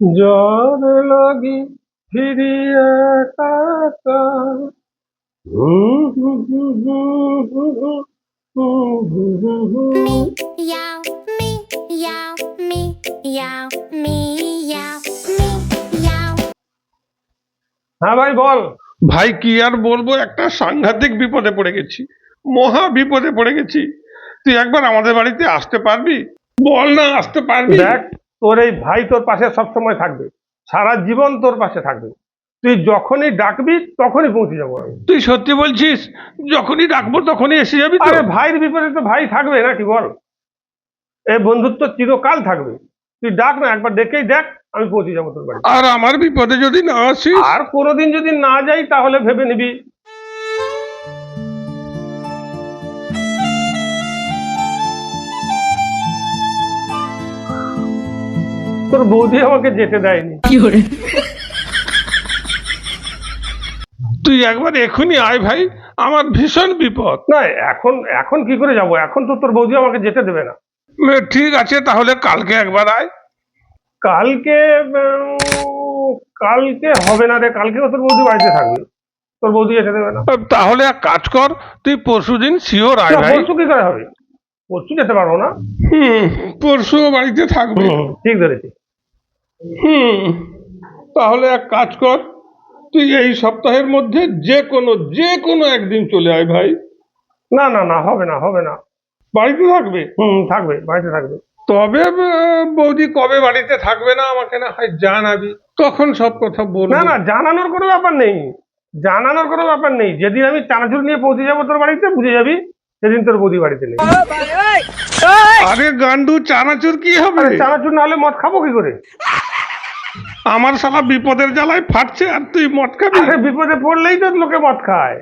জ্বর লাগি ফিরিয়া কাকা হ্যাঁ ভাই বল। ভাই কি আর বলব একটা সাংঘাতিক বিপদে পড়ে গেছি মহা বিপদে পড়ে গেছি। তুই একবার আমাদের বাড়িতে আসতে পারবি? বল না আসতে পারবি? দেখ তোর এই ভাই তোর পাশে সবসময় থাকবে। সারা জীবন তোর পাশে থাকবে। তুই যখনই ডাকবি তখনই পৌঁছে যাব আমি। তুই সত্যি বলছিস? যখনই ডাকবো তখনই এসে যাবি আরে ভাইয়ের বিপদে তো ভাই থাকবে নাকি বল? এই বন্ধুত্ব চিরকাল থাকবে। তুই ডাক না একবার ডেকেই দেখ আমি পৌঁছে যাব তোর বাড়ি। আর আমার বিপদে যদি না আসিস? আর কোনোদিন যদি না যাই তাহলে ভেবে নিবি। তোর বৌদি আমাকে যেতে দেয়নি। তুই একবার এখনই আয় ভাই আমার ভীষণ বিপদ। না এখন এখন কি করে যাব? এখন তো তোর বৌদি আমাকে যেতে দেবে না। ঠিক আছে তাহলে কালকে একবার আয়। কালকে কালকে হবে না রে কালকেও তোর বৌদি বাড়িতে থাকবে। তোর বৌদি যেতে দেবে না। তাহলে এক কাজ কর তুই পরশুদিন শিওর আয় ভাই। পরশু কি করে হবে? পরশু যেতে পারব না। হুম পরশু বাড়িতে থাকবে। ঠিক ধরেছি। হুম তাহলে এক কাজ কর তুই এই সপ্তাহের মধ্যে যে কোনো যে কোনো একদিন চলে আয় ভাই। না না না হবে না হবে না। বাড়িতে থাকবে? হুম থাকবে বাড়িতে থাকবে। তবে আহ, বৌদি কবে বাড়িতে থাকবে না আমাকে না হয় জানাবি। তখন সব কথা বলব। না না জানানোর কোনো ব্যাপার নেই। জানানোর কোনো ব্যাপার নেই। যেদিন আমি চানাচুর নিয়ে পৌঁছে যাব তোর বাড়িতে বুঝে যাবি সেদিন তোর বৌদি বাড়িতে নেই। আরে গান্ডু চানাচুর কি হবে? আরে চানাচুর না হলে মদ খাব কি করে? আমার শালা বিপদের জ্বালায় ফাটছে আর তুই মদ খাবি? আরে বিপদে পড়লেই তো লোকে মদ খায়।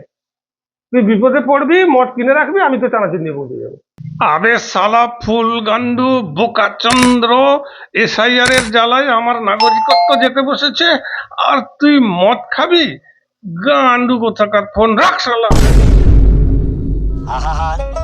তুই বিপদে পড়বি মদ কিনে রাখবি আমি তো চানাচুর নিয়ে পৌঁছে যাব। আরে শালা ফুল গান্ডু বোকা চন্দ্র এসআইআর এর জ্বালায় আমার নাগরিকত্ব যেতে বসেছে আর তুই মদ খাবি? গান্ডু কোথাকার ফোন রাখ আমি